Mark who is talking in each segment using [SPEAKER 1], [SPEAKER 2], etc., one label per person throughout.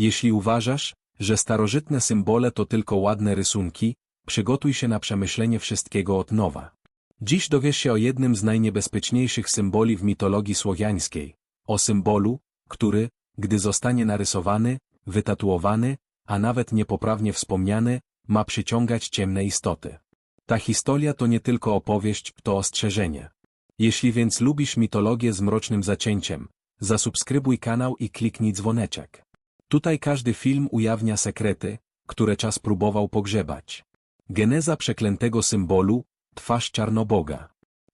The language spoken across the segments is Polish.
[SPEAKER 1] Jeśli uważasz, że starożytne symbole to tylko ładne rysunki, przygotuj się na przemyślenie wszystkiego od nowa. Dziś dowiesz się o jednym z najniebezpieczniejszych symboli w mitologii słowiańskiej, o symbolu, który, gdy zostanie narysowany, wytatuowany, a nawet niepoprawnie wspomniany, ma przyciągać ciemne istoty. Ta historia to nie tylko opowieść, to ostrzeżenie. Jeśli więc lubisz mitologię z mrocznym zacięciem, zasubskrybuj kanał i kliknij dzwoneczek. Tutaj każdy film ujawnia sekrety, które czas próbował pogrzebać. Geneza przeklętego symbolu, twarz czarnoboga.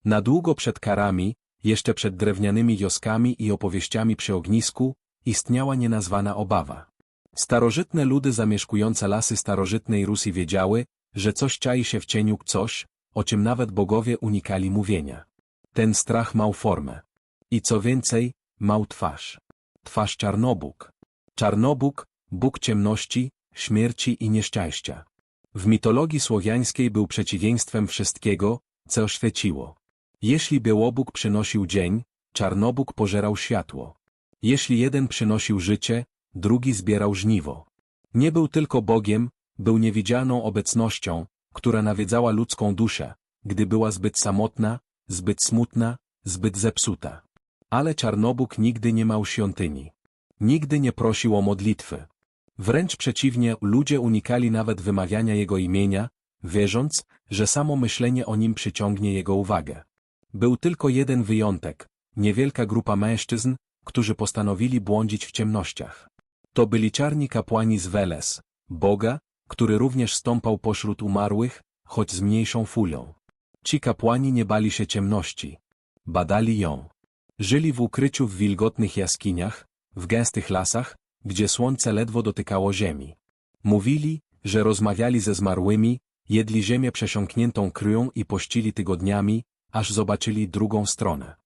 [SPEAKER 1] Na długo przed karami, jeszcze przed drewnianymi wioskami i opowieściami przy ognisku, istniała nienazwana obawa. Starożytne ludy zamieszkujące lasy starożytnej Rusji wiedziały, że coś czai się w cieniu coś, o czym nawet bogowie unikali mówienia. Ten strach mał formę. I co więcej, mał twarz. Twarz Czarnobóg. Czarnobóg, Bóg ciemności, śmierci i nieszczęścia. W mitologii słowiańskiej był przeciwieństwem wszystkiego, co świeciło. Jeśli Białobóg przynosił dzień, Czarnobóg pożerał światło. Jeśli jeden przynosił życie, drugi zbierał żniwo. Nie był tylko Bogiem, był niewidzialną obecnością, która nawiedzała ludzką duszę, gdy była zbyt samotna, zbyt smutna, zbyt zepsuta. Ale Czarnobóg nigdy nie miał świątyni. Nigdy nie prosił o modlitwy. Wręcz przeciwnie, ludzie unikali nawet wymawiania jego imienia, wierząc, że samo myślenie o nim przyciągnie jego uwagę. Był tylko jeden wyjątek, niewielka grupa mężczyzn, którzy postanowili błądzić w ciemnościach. To byli czarni kapłani z Weles, Boga, który również stąpał pośród umarłych, choć z mniejszą fulią. Ci kapłani nie bali się ciemności. Badali ją. Żyli w ukryciu w wilgotnych jaskiniach, w gęstych lasach, gdzie słońce ledwo dotykało ziemi. Mówili, że rozmawiali ze zmarłymi, jedli ziemię przesiąkniętą krwią i pościli tygodniami, aż zobaczyli drugą stronę.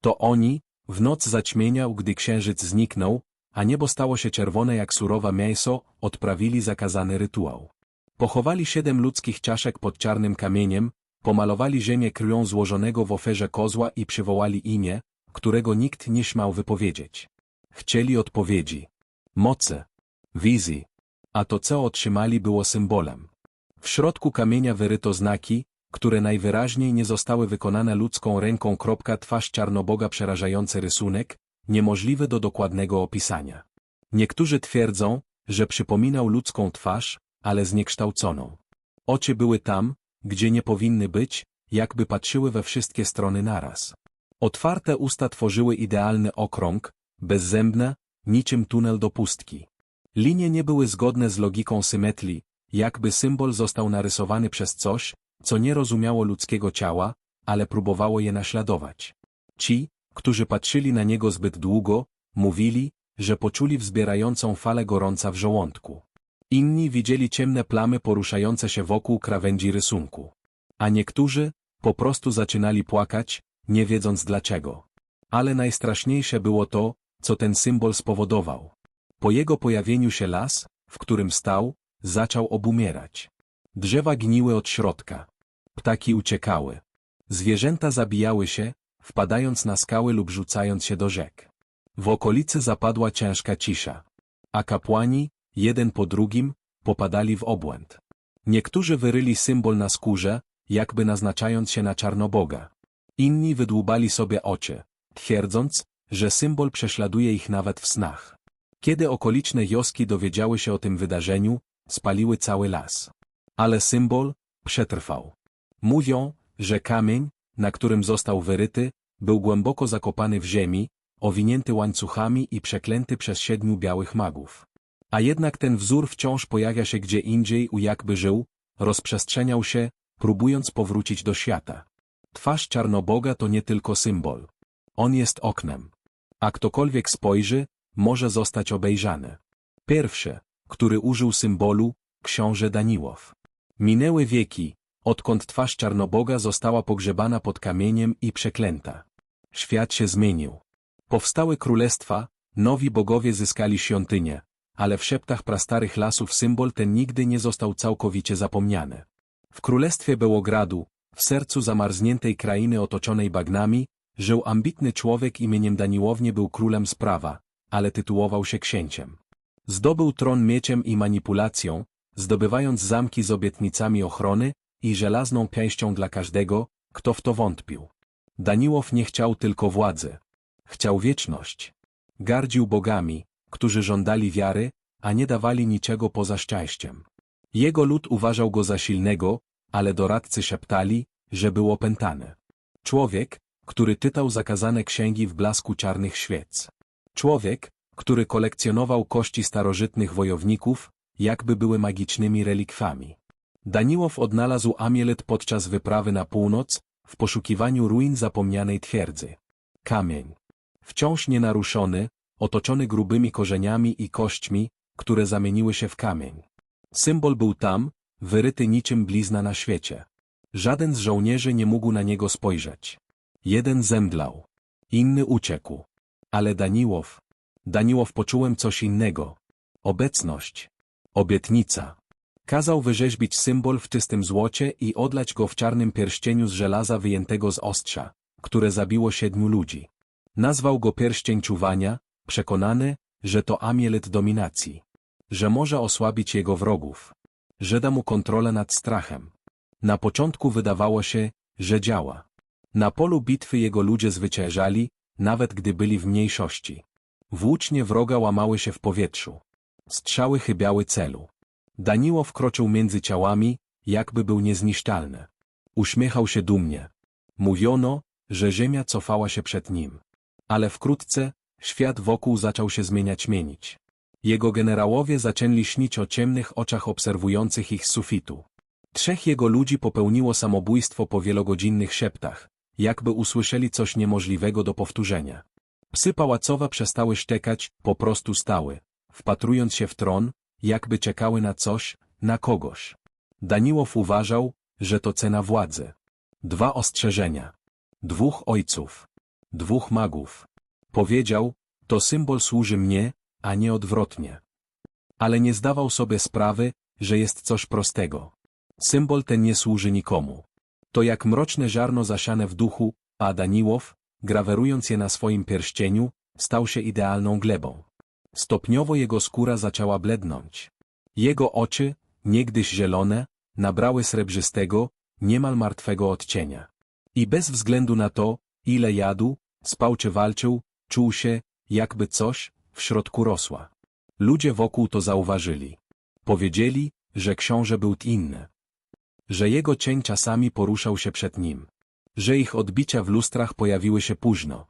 [SPEAKER 1] To oni, w noc zaćmieniał, gdy księżyc zniknął, a niebo stało się czerwone jak surowe mięso, odprawili zakazany rytuał. Pochowali siedem ludzkich czaszek pod czarnym kamieniem, pomalowali ziemię krwią złożonego w oferze kozła i przywołali imię, którego nikt nie śmiał wypowiedzieć. Chcieli odpowiedzi. Mocy. Wizji. A to co otrzymali było symbolem. W środku kamienia wyryto znaki, które najwyraźniej nie zostały wykonane ludzką ręką. Twarz czarnoboga przerażający rysunek, niemożliwy do dokładnego opisania. Niektórzy twierdzą, że przypominał ludzką twarz, ale zniekształconą. Oczy były tam, gdzie nie powinny być, jakby patrzyły we wszystkie strony naraz. Otwarte usta tworzyły idealny okrąg, bezzębne, niczym tunel do pustki. Linie nie były zgodne z logiką symetrii, jakby symbol został narysowany przez coś, co nie rozumiało ludzkiego ciała, ale próbowało je naśladować. Ci, którzy patrzyli na niego zbyt długo, mówili, że poczuli wzbierającą falę gorąca w żołądku. Inni widzieli ciemne plamy poruszające się wokół krawędzi rysunku. A niektórzy po prostu zaczynali płakać, nie wiedząc dlaczego. Ale najstraszniejsze było to, co ten symbol spowodował. Po jego pojawieniu się las, w którym stał, zaczął obumierać. Drzewa gniły od środka. Ptaki uciekały. Zwierzęta zabijały się, wpadając na skały lub rzucając się do rzek. W okolicy zapadła ciężka cisza. A kapłani, jeden po drugim, popadali w obłęd. Niektórzy wyryli symbol na skórze, jakby naznaczając się na czarnoboga. Inni wydłubali sobie oczy, twierdząc, że symbol prześladuje ich nawet w snach. Kiedy okoliczne wioski dowiedziały się o tym wydarzeniu, spaliły cały las. Ale symbol przetrwał. Mówią, że kamień, na którym został wyryty, był głęboko zakopany w ziemi, owinięty łańcuchami i przeklęty przez siedmiu białych magów. A jednak ten wzór wciąż pojawia się gdzie indziej u jakby żył, rozprzestrzeniał się, próbując powrócić do świata. Twarz Czarnoboga to nie tylko symbol. On jest oknem. A ktokolwiek spojrzy, może zostać obejrzany. Pierwszy, który użył symbolu, książę Daniłow. Minęły wieki, odkąd twarz Czarnoboga została pogrzebana pod kamieniem i przeklęta. Świat się zmienił. Powstały królestwa, nowi bogowie zyskali świątynię, ale w szeptach prastarych lasów symbol ten nigdy nie został całkowicie zapomniany. W królestwie Bełogradu, w sercu zamarzniętej krainy otoczonej bagnami, żył ambitny człowiek imieniem Daniłownie był królem z prawa, ale tytułował się księciem. Zdobył tron mieczem i manipulacją, zdobywając zamki z obietnicami ochrony i żelazną pięścią dla każdego, kto w to wątpił. Daniłow nie chciał tylko władzy. Chciał wieczność. Gardził bogami, którzy żądali wiary, a nie dawali niczego poza szczęściem. Jego lud uważał go za silnego, ale doradcy szeptali, że był opętany. Człowiek, który czytał zakazane księgi w blasku czarnych świec. Człowiek, który kolekcjonował kości starożytnych wojowników, jakby były magicznymi relikwami. Daniłow odnalazł Amielet podczas wyprawy na północ, w poszukiwaniu ruin zapomnianej twierdzy. Kamień. Wciąż nienaruszony, otoczony grubymi korzeniami i kośćmi, które zamieniły się w kamień. Symbol był tam, wyryty niczym blizna na świecie. Żaden z żołnierzy nie mógł na niego spojrzeć. Jeden zemdlał. Inny uciekł. Ale Daniłow. Daniłow poczułem coś innego. Obecność. Obietnica. Kazał wyrzeźbić symbol w czystym złocie i odlać go w czarnym pierścieniu z żelaza wyjętego z ostrza, które zabiło siedmiu ludzi. Nazwał go pierścień czuwania, przekonany, że to amielet dominacji. Że może osłabić jego wrogów. Że da mu kontrolę nad strachem. Na początku wydawało się, że działa. Na polu bitwy jego ludzie zwyciężali, nawet gdy byli w mniejszości. Włócznie wroga łamały się w powietrzu. Strzały chybiały celu. Daniło wkroczył między ciałami, jakby był niezniszczalny. Uśmiechał się dumnie. Mówiono, że ziemia cofała się przed nim. Ale wkrótce, świat wokół zaczął się zmieniać mienić. Jego generałowie zaczęli śnić o ciemnych oczach obserwujących ich z sufitu. Trzech jego ludzi popełniło samobójstwo po wielogodzinnych szeptach, jakby usłyszeli coś niemożliwego do powtórzenia. Psy pałacowe przestały szczekać, po prostu stały, wpatrując się w tron, jakby czekały na coś, na kogoś. Daniłow uważał, że to cena władzy. Dwa ostrzeżenia. Dwóch ojców. Dwóch magów. Powiedział, to symbol służy mnie, a nie odwrotnie. Ale nie zdawał sobie sprawy, że jest coś prostego. Symbol ten nie służy nikomu. To jak mroczne ziarno zasiane w duchu, a Daniłow, grawerując je na swoim pierścieniu, stał się idealną glebą. Stopniowo jego skóra zaczęła blednąć. Jego oczy, niegdyś zielone, nabrały srebrzystego, niemal martwego odcienia. I bez względu na to, ile jadł, spał czy walczył, czuł się, jakby coś w środku rosła. Ludzie wokół to zauważyli. Powiedzieli, że książę był inny. Że jego cień czasami poruszał się przed nim. Że ich odbicia w lustrach pojawiły się późno.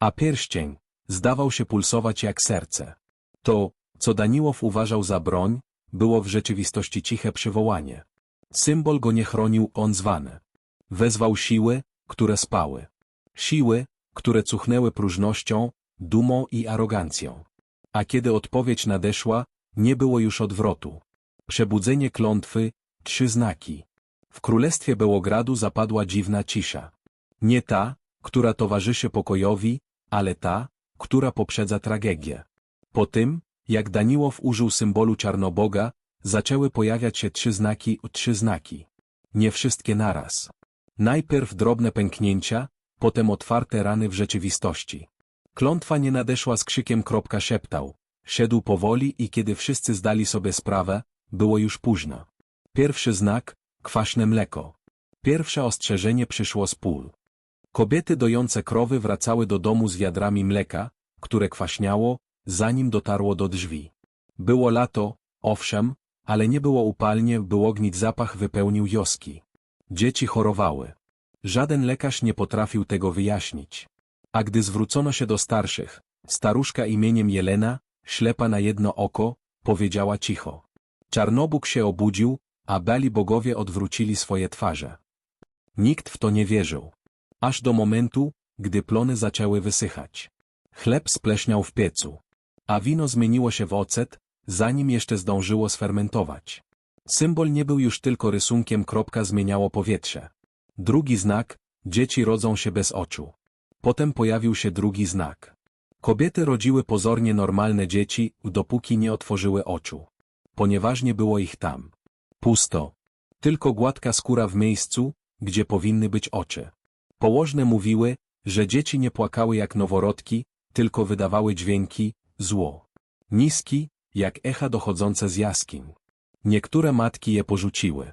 [SPEAKER 1] A pierścień zdawał się pulsować jak serce. To, co Daniłow uważał za broń, było w rzeczywistości ciche przywołanie. Symbol go nie chronił on zwany. Wezwał siły, które spały. Siły, które cuchnęły próżnością, dumą i arogancją. A kiedy odpowiedź nadeszła, nie było już odwrotu. Przebudzenie klątwy, trzy znaki. W królestwie Bełogradu zapadła dziwna cisza. Nie ta, która towarzyszy pokojowi, ale ta, która poprzedza tragedię. Po tym, jak Daniłow użył symbolu Czarnoboga, zaczęły pojawiać się trzy znaki, trzy znaki. Nie wszystkie naraz. Najpierw drobne pęknięcia, potem otwarte rany w rzeczywistości. Klątwa nie nadeszła z krzykiem kropka szeptał. Szedł powoli i kiedy wszyscy zdali sobie sprawę, było już późno. Pierwszy znak, kwaśne mleko. Pierwsze ostrzeżenie przyszło z pól. Kobiety dojące krowy wracały do domu z wiadrami mleka, które kwaśniało, zanim dotarło do drzwi. Było lato, owszem, ale nie było upalnie, by ognić zapach wypełnił wioski. Dzieci chorowały. Żaden lekarz nie potrafił tego wyjaśnić. A gdy zwrócono się do starszych, staruszka imieniem Jelena, ślepa na jedno oko, powiedziała cicho. Czarnobóg się obudził, a bali bogowie odwrócili swoje twarze. Nikt w to nie wierzył. Aż do momentu, gdy plony zaczęły wysychać. Chleb spleśniał w piecu. A wino zmieniło się w ocet, zanim jeszcze zdążyło sfermentować. Symbol nie był już tylko rysunkiem kropka zmieniało powietrze. Drugi znak, dzieci rodzą się bez oczu. Potem pojawił się drugi znak. Kobiety rodziły pozornie normalne dzieci, dopóki nie otworzyły oczu. Ponieważ nie było ich tam. Pusto. Tylko gładka skóra w miejscu, gdzie powinny być oczy. Położne mówiły, że dzieci nie płakały jak noworodki, tylko wydawały dźwięki, zło. Niski, jak echa dochodzące z jaskiń. Niektóre matki je porzuciły.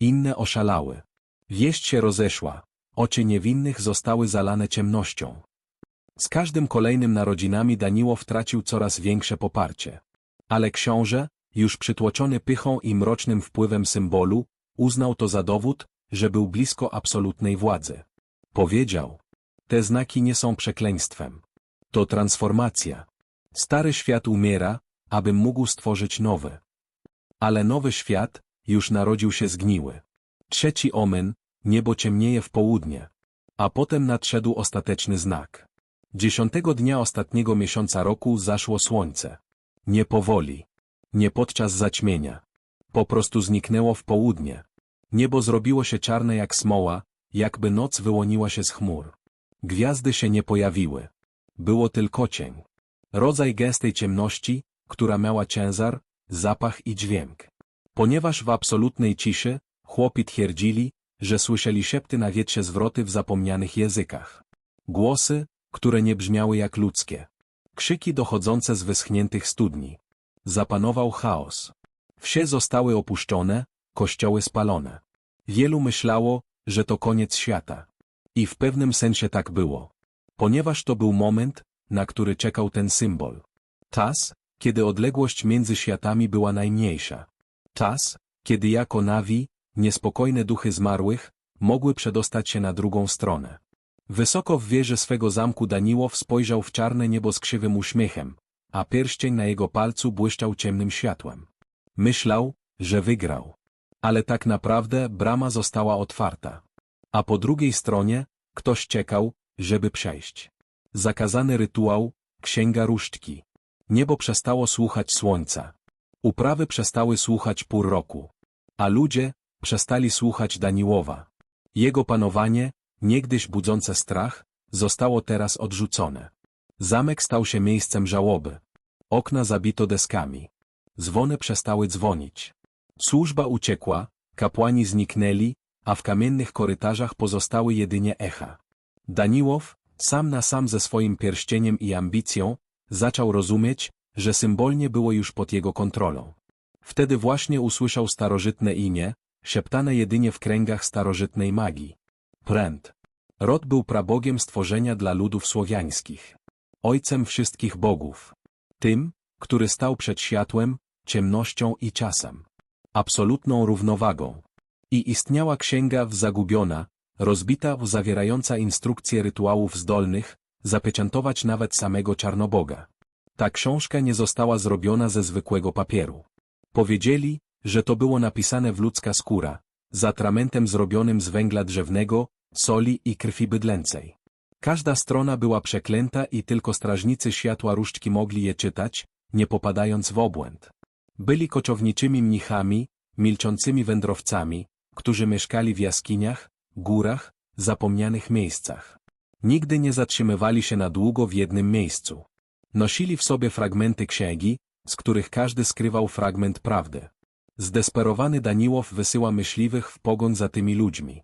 [SPEAKER 1] Inne oszalały. Wieść się rozeszła. Oczy niewinnych zostały zalane ciemnością. Z każdym kolejnym narodzinami Daniłow tracił coraz większe poparcie. Ale książę, już przytłoczony pychą i mrocznym wpływem symbolu, uznał to za dowód, że był blisko absolutnej władzy. Powiedział, te znaki nie są przekleństwem. To transformacja. Stary świat umiera, abym mógł stworzyć nowy. Ale nowy świat już narodził się zgniły. Trzeci omen, niebo ciemnieje w południe. A potem nadszedł ostateczny znak. Dziesiątego dnia ostatniego miesiąca roku zaszło słońce. Nie powoli. Nie podczas zaćmienia. Po prostu zniknęło w południe. Niebo zrobiło się czarne jak smoła, jakby noc wyłoniła się z chmur. Gwiazdy się nie pojawiły. Było tylko cień. Rodzaj gęstej ciemności, która miała ciężar, zapach i dźwięk. Ponieważ w absolutnej ciszy, chłopi twierdzili, że słyszeli szepty na wietrze zwroty w zapomnianych językach. Głosy, które nie brzmiały jak ludzkie. Krzyki dochodzące z wyschniętych studni. Zapanował chaos. Wsie zostały opuszczone, kościoły spalone. Wielu myślało, że to koniec świata. I w pewnym sensie tak było. Ponieważ to był moment, na który czekał ten symbol. Czas, kiedy odległość między światami była najmniejsza. Czas, kiedy jako nawi, niespokojne duchy zmarłych, mogły przedostać się na drugą stronę. Wysoko w wieży swego zamku Daniłow spojrzał w czarne niebo z krzywym uśmiechem, a pierścień na jego palcu błyszczał ciemnym światłem. Myślał, że wygrał. Ale tak naprawdę brama została otwarta. A po drugiej stronie, ktoś czekał, żeby przejść. Zakazany rytuał, księga różdżki. Niebo przestało słuchać słońca. Uprawy przestały słuchać pół roku. A ludzie przestali słuchać Daniłowa. Jego panowanie, niegdyś budzące strach, zostało teraz odrzucone. Zamek stał się miejscem żałoby. Okna zabito deskami. Dzwony przestały dzwonić. Służba uciekła, kapłani zniknęli, a w kamiennych korytarzach pozostały jedynie echa. Daniłow, sam na sam ze swoim pierścieniem i ambicją, zaczął rozumieć, że symbolnie było już pod jego kontrolą. Wtedy właśnie usłyszał starożytne imię, szeptane jedynie w kręgach starożytnej magii. Pręd. Rod był prabogiem stworzenia dla ludów słowiańskich. Ojcem wszystkich bogów. Tym, który stał przed światłem, ciemnością i czasem. Absolutną równowagą. I istniała księga w zagubiona, rozbita w zawierająca instrukcje rytuałów zdolnych, zapieczętować nawet samego Czarnoboga. Ta książka nie została zrobiona ze zwykłego papieru. Powiedzieli, że to było napisane w ludzka skóra, z atramentem zrobionym z węgla drzewnego, soli i krwi bydlęcej. Każda strona była przeklęta i tylko strażnicy światła różdżki mogli je czytać, nie popadając w obłęd. Byli koczowniczymi mnichami, milczącymi wędrowcami, którzy mieszkali w jaskiniach, górach, zapomnianych miejscach. Nigdy nie zatrzymywali się na długo w jednym miejscu. Nosili w sobie fragmenty księgi, z których każdy skrywał fragment prawdy. Zdesperowany Daniłow wysyła myśliwych w pogoń za tymi ludźmi.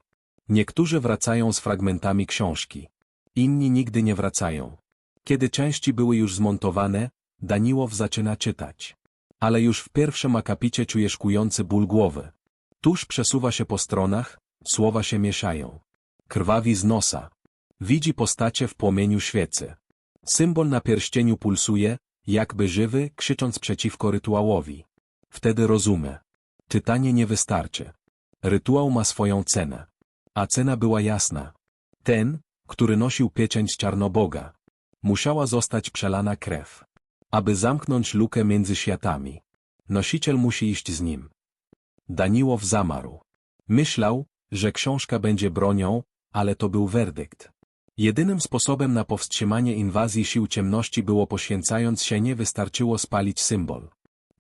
[SPEAKER 1] Niektórzy wracają z fragmentami książki. Inni nigdy nie wracają. Kiedy części były już zmontowane, Daniłow zaczyna czytać. Ale już w pierwszym akapicie czujesz kujący ból głowy. Tuż przesuwa się po stronach, słowa się mieszają. Krwawi z nosa. Widzi postacie w płomieniu świecy. Symbol na pierścieniu pulsuje, jakby żywy, krzycząc przeciwko rytuałowi. Wtedy rozumie. Czytanie nie wystarczy. Rytuał ma swoją cenę. A cena była jasna. Ten, który nosił pieczęć czarnoboga. Musiała zostać przelana krew. Aby zamknąć lukę między światami. Nosiciel musi iść z nim. Daniłow zamarł. Myślał, że książka będzie bronią, ale to był werdykt. Jedynym sposobem na powstrzymanie inwazji sił ciemności było poświęcając się nie wystarczyło spalić symbol.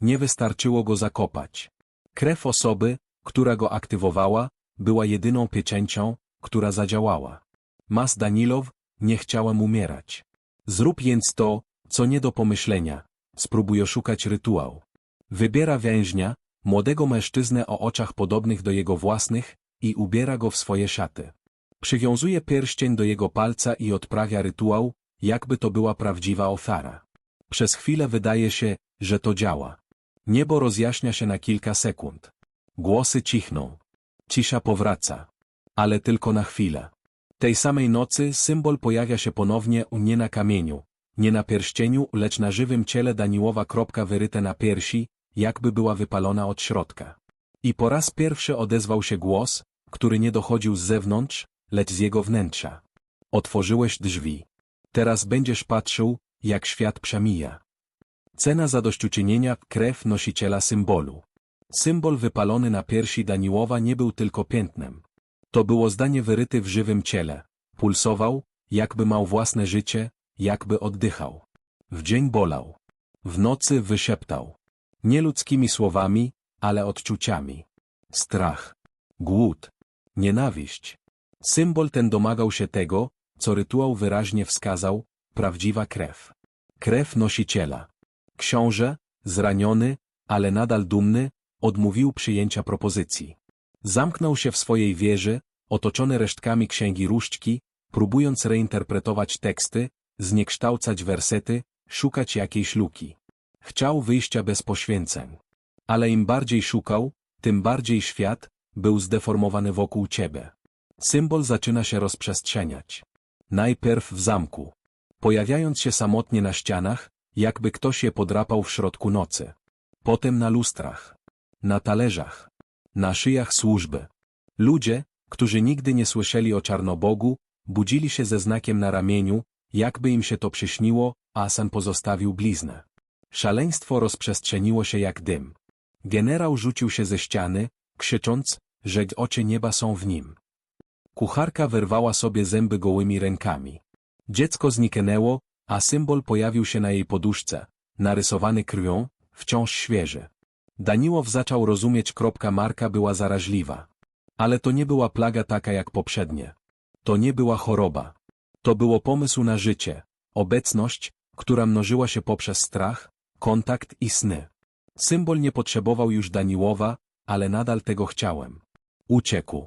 [SPEAKER 1] Nie wystarczyło go zakopać. Krew osoby, która go aktywowała, była jedyną pieczęcią, która zadziałała. Mas Danilow, nie chciałem umierać. Zrób więc to, co nie do pomyślenia. Spróbuj oszukać rytuał. Wybiera więźnia, młodego mężczyznę o oczach podobnych do jego własnych, i ubiera go w swoje szaty. Przywiązuje pierścień do jego palca i odprawia rytuał, jakby to była prawdziwa ofiara. Przez chwilę wydaje się, że to działa. Niebo rozjaśnia się na kilka sekund. Głosy cichną. Cisza powraca. Ale tylko na chwilę. Tej samej nocy symbol pojawia się ponownie u nie na kamieniu, nie na pierścieniu, lecz na żywym ciele Daniłowa kropka wyryte na piersi, jakby była wypalona od środka. I po raz pierwszy odezwał się głos, który nie dochodził z zewnątrz, lecz z jego wnętrza. Otworzyłeś drzwi. Teraz będziesz patrzył, jak świat przemija. Cena zadośćuczynienia krew nosiciela symbolu. Symbol wypalony na piersi Daniłowa nie był tylko piętnem. To było zdanie wyryte w żywym ciele. Pulsował, jakby miał własne życie, jakby oddychał. W dzień bolał. W nocy wyszeptał. Nie ludzkimi słowami, ale odczuciami. Strach. Głód. Nienawiść. Symbol ten domagał się tego, co rytuał wyraźnie wskazał, prawdziwa krew. Krew nosiciela. Książę, zraniony, ale nadal dumny, odmówił przyjęcia propozycji. Zamknął się w swojej wieży, otoczony resztkami księgi różdżki, próbując reinterpretować teksty, zniekształcać wersety, szukać jakiejś luki. Chciał wyjścia bez poświęceń. Ale im bardziej szukał, tym bardziej świat był zdeformowany wokół ciebie. Symbol zaczyna się rozprzestrzeniać. Najpierw w zamku. Pojawiając się samotnie na ścianach, jakby ktoś je podrapał w środku nocy. Potem na lustrach. Na talerzach. Na szyjach służby. Ludzie, którzy nigdy nie słyszeli o Czarnobogu, budzili się ze znakiem na ramieniu, jakby im się to przyśniło, a sen pozostawił bliznę. Szaleństwo rozprzestrzeniło się jak dym. Generał rzucił się ze ściany, krzycząc, że oczy nieba są w nim. Kucharka wyrwała sobie zęby gołymi rękami. Dziecko zniknęło, a symbol pojawił się na jej poduszce, narysowany krwią, wciąż świeży. Daniłow zaczął rozumieć Marka była zaraźliwa. Ale to nie była plaga taka jak poprzednie. To nie była choroba. To było pomysł na życie, obecność, która mnożyła się poprzez strach, kontakt i sny. Symbol nie potrzebował już Daniłowa, ale nadal tego chciałem. Uciekł.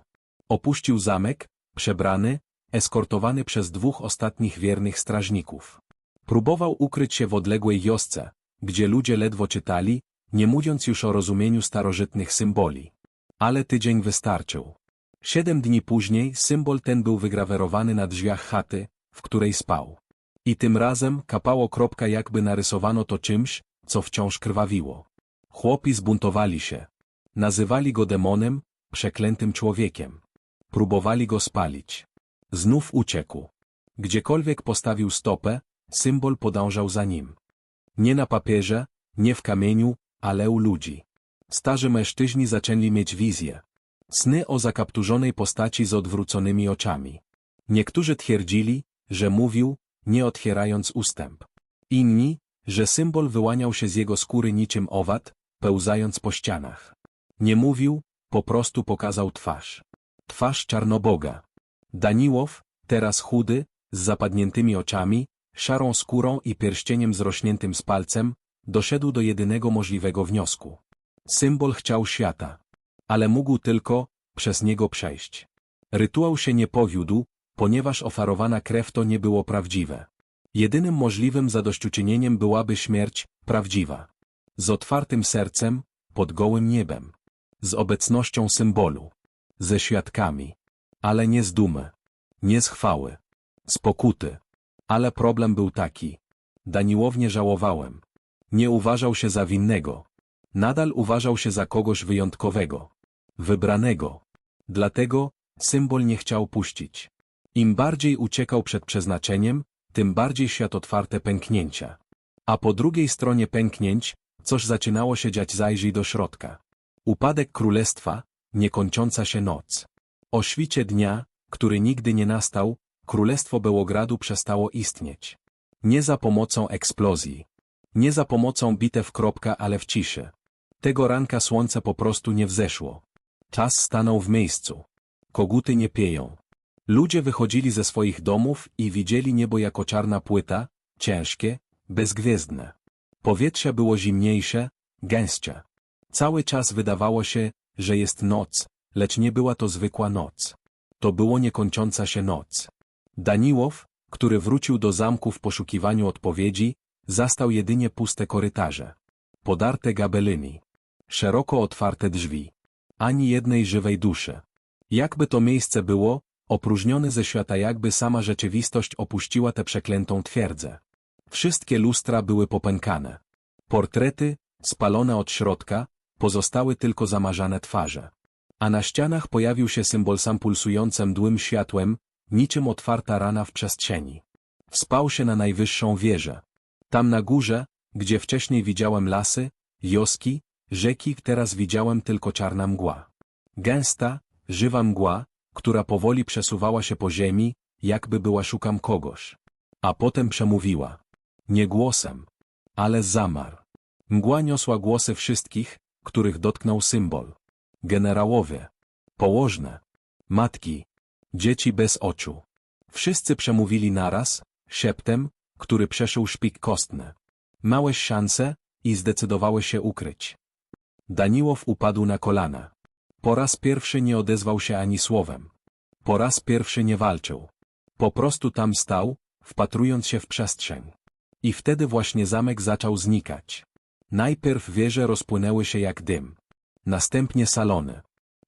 [SPEAKER 1] Opuścił zamek, przebrany, eskortowany przez dwóch ostatnich wiernych strażników. Próbował ukryć się w odległej wiosce, gdzie ludzie ledwo czytali, nie mówiąc już o rozumieniu starożytnych symboli. Ale tydzień wystarczył. Siedem dni później symbol ten był wygrawerowany na drzwiach chaty, w której spał. I tym razem kapało kropka jakby narysowano to czymś, co wciąż krwawiło. Chłopi zbuntowali się. Nazywali go demonem, przeklętym człowiekiem. Próbowali go spalić. Znów uciekł. Gdziekolwiek postawił stopę, symbol podążał za nim. Nie na papierze, nie w kamieniu, ale u ludzi. Starzy mężczyźni zaczęli mieć wizję. Sny o zakapturzonej postaci z odwróconymi oczami. Niektórzy twierdzili, że mówił, nie otwierając ustęp. Inni, że symbol wyłaniał się z jego skóry niczym owad, pełzając po ścianach. Nie mówił, po prostu pokazał twarz. Twarz Czarnoboga. Daniłow, teraz chudy, z zapadniętymi oczami, szarą skórą i pierścieniem zrośniętym z palcem, doszedł do jedynego możliwego wniosku. Symbol chciał świata. Ale mógł tylko, przez niego przejść. Rytuał się nie powiódł, ponieważ ofarowana krew to nie było prawdziwe. Jedynym możliwym zadośćuczynieniem byłaby śmierć, prawdziwa. Z otwartym sercem, pod gołym niebem. Z obecnością symbolu. Ze świadkami. Ale nie z dumy. Nie z chwały. Z pokuty. Ale problem był taki. Daniłownie żałowałem. Nie uważał się za winnego. Nadal uważał się za kogoś wyjątkowego. Wybranego. Dlatego symbol nie chciał puścić. Im bardziej uciekał przed przeznaczeniem, tym bardziej świat otwarte pęknięcia. A po drugiej stronie pęknięć, coś zaczynało się dziać zajrzyj do środka. Upadek królestwa, niekończąca się noc. O świcie dnia, który nigdy nie nastał, królestwo Bełogradu przestało istnieć. Nie za pomocą eksplozji. Nie za pomocą bitew kropka, ale w ciszy. Tego ranka słońce po prostu nie wzeszło. Czas stanął w miejscu. Koguty nie pieją. Ludzie wychodzili ze swoich domów i widzieli niebo jako czarna płyta, ciężkie, bezgwiezdne. Powietrze było zimniejsze, gęstsze. Cały czas wydawało się, że jest noc, lecz nie była to zwykła noc. To było niekończąca się noc. Daniłow, który wrócił do zamku w poszukiwaniu odpowiedzi, zastał jedynie puste korytarze. podarte gabelini. Szeroko otwarte drzwi. Ani jednej żywej duszy. Jakby to miejsce było, opróżnione ze świata jakby sama rzeczywistość opuściła tę przeklętą twierdzę. Wszystkie lustra były popękane. Portrety, spalone od środka, pozostały tylko zamarzane twarze. A na ścianach pojawił się symbol sam pulsującym mdłym światłem, niczym otwarta rana w przestrzeni. Wspał się na najwyższą wieżę. Tam na górze, gdzie wcześniej widziałem lasy, wioski, rzeki, teraz widziałem tylko czarna mgła. Gęsta, żywa mgła, która powoli przesuwała się po ziemi, jakby była szukam kogoś. A potem przemówiła. Nie głosem, ale zamarł. Mgła niosła głosy wszystkich, których dotknął symbol. Generałowie, położne, matki, dzieci bez oczu. Wszyscy przemówili naraz, szeptem, który przeszył szpik kostny. Małeś szanse i zdecydowały się ukryć. Daniłow upadł na kolana. Po raz pierwszy nie odezwał się ani słowem. Po raz pierwszy nie walczył. Po prostu tam stał, wpatrując się w przestrzeń. I wtedy właśnie zamek zaczął znikać. Najpierw wieże rozpłynęły się jak dym. Następnie salony.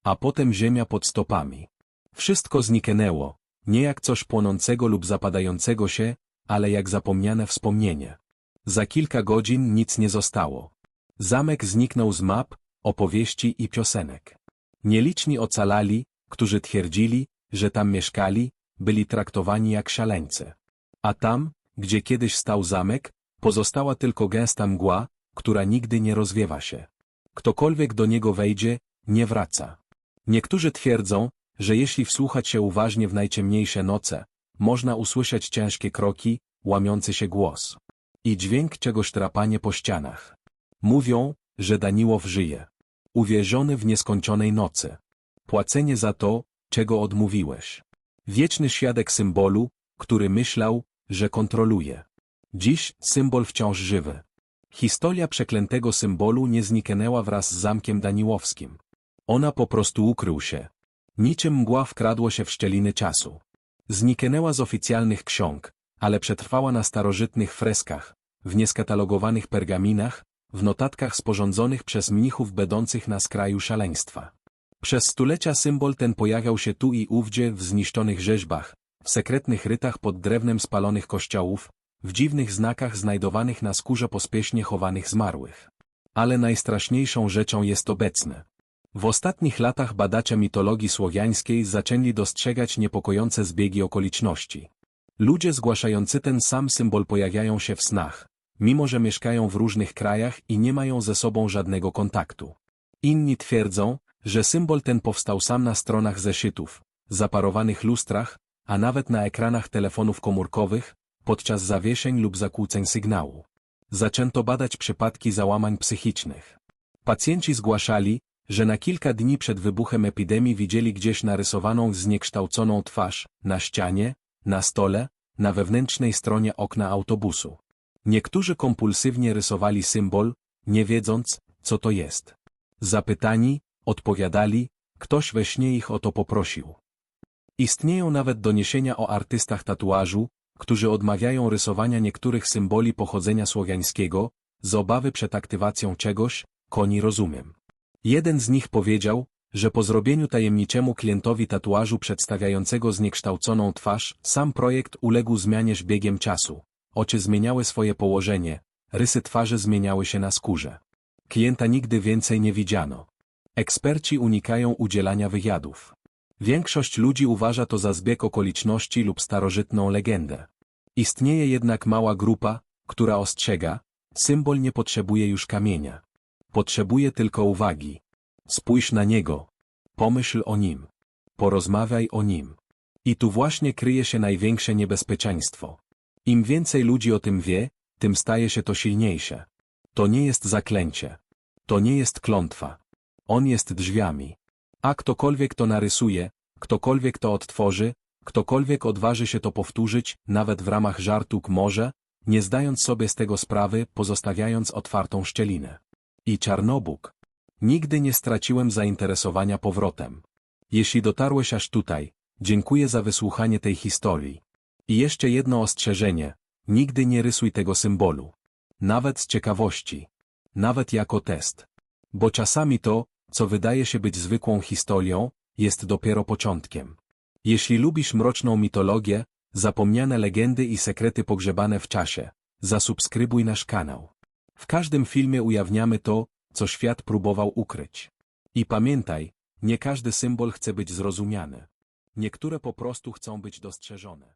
[SPEAKER 1] A potem ziemia pod stopami. Wszystko zniknęło, nie jak coś płonącego lub zapadającego się, ale jak zapomniane wspomnienie. Za kilka godzin nic nie zostało. Zamek zniknął z map, opowieści i piosenek. Nieliczni ocalali, którzy twierdzili, że tam mieszkali, byli traktowani jak szaleńcy. A tam, gdzie kiedyś stał zamek, pozostała tylko gęsta mgła, która nigdy nie rozwiewa się. Ktokolwiek do niego wejdzie, nie wraca. Niektórzy twierdzą, że jeśli wsłuchać się uważnie w najciemniejsze noce, można usłyszeć ciężkie kroki, łamiący się głos. I dźwięk czegoś trapanie po ścianach. Mówią, że Daniłow żyje. Uwierzony w nieskończonej nocy. Płacenie za to, czego odmówiłeś. Wieczny świadek symbolu, który myślał, że kontroluje. Dziś symbol wciąż żywy. Historia przeklętego symbolu nie zniknęła wraz z zamkiem daniłowskim. Ona po prostu ukrył się. Niczym mgła wkradło się w szczeliny czasu. Zniknęła z oficjalnych ksiąg, ale przetrwała na starożytnych freskach, w nieskatalogowanych pergaminach, w notatkach sporządzonych przez mnichów będących na skraju szaleństwa. Przez stulecia symbol ten pojawiał się tu i ówdzie w zniszczonych rzeźbach, w sekretnych rytach pod drewnem spalonych kościołów, w dziwnych znakach znajdowanych na skórze pospiesznie chowanych zmarłych. Ale najstraszniejszą rzeczą jest obecne. W ostatnich latach badacze mitologii słowiańskiej zaczęli dostrzegać niepokojące zbiegi okoliczności. Ludzie zgłaszający ten sam symbol pojawiają się w snach, mimo że mieszkają w różnych krajach i nie mają ze sobą żadnego kontaktu. Inni twierdzą, że symbol ten powstał sam na stronach zeszytów, zaparowanych lustrach, a nawet na ekranach telefonów komórkowych, podczas zawieszeń lub zakłóceń sygnału. Zaczęto badać przypadki załamań psychicznych. Pacjenci zgłaszali, że na kilka dni przed wybuchem epidemii widzieli gdzieś narysowaną zniekształconą twarz, na ścianie, na stole, na wewnętrznej stronie okna autobusu. Niektórzy kompulsywnie rysowali symbol, nie wiedząc, co to jest. Zapytani, odpowiadali, ktoś we śnie ich o to poprosił. Istnieją nawet doniesienia o artystach tatuażu, którzy odmawiają rysowania niektórych symboli pochodzenia słowiańskiego, z obawy przed aktywacją czegoś, koni rozumiem. Jeden z nich powiedział, że po zrobieniu tajemniczemu klientowi tatuażu przedstawiającego zniekształconą twarz, sam projekt uległ zmianie z biegiem czasu. Oczy zmieniały swoje położenie, rysy twarzy zmieniały się na skórze. Klienta nigdy więcej nie widziano. Eksperci unikają udzielania wywiadów. Większość ludzi uważa to za zbieg okoliczności lub starożytną legendę. Istnieje jednak mała grupa, która ostrzega, symbol nie potrzebuje już kamienia. Potrzebuje tylko uwagi. Spójrz na niego. Pomyśl o nim. Porozmawiaj o nim. I tu właśnie kryje się największe niebezpieczeństwo. Im więcej ludzi o tym wie, tym staje się to silniejsze. To nie jest zaklęcie. To nie jest klątwa. On jest drzwiami. A ktokolwiek to narysuje, ktokolwiek to odtworzy, ktokolwiek odważy się to powtórzyć, nawet w ramach żartu może, nie zdając sobie z tego sprawy, pozostawiając otwartą szczelinę. I Czarnobóg. Nigdy nie straciłem zainteresowania powrotem. Jeśli dotarłeś aż tutaj, dziękuję za wysłuchanie tej historii. I jeszcze jedno ostrzeżenie, nigdy nie rysuj tego symbolu. Nawet z ciekawości. nawet jako test. Bo czasami to, co wydaje się być zwykłą historią, jest dopiero początkiem. Jeśli lubisz mroczną mitologię, zapomniane legendy i sekrety pogrzebane w czasie, zasubskrybuj nasz kanał. W każdym filmie ujawniamy to, co świat próbował ukryć. I pamiętaj, nie każdy symbol chce być zrozumiany. Niektóre po prostu chcą być dostrzeżone.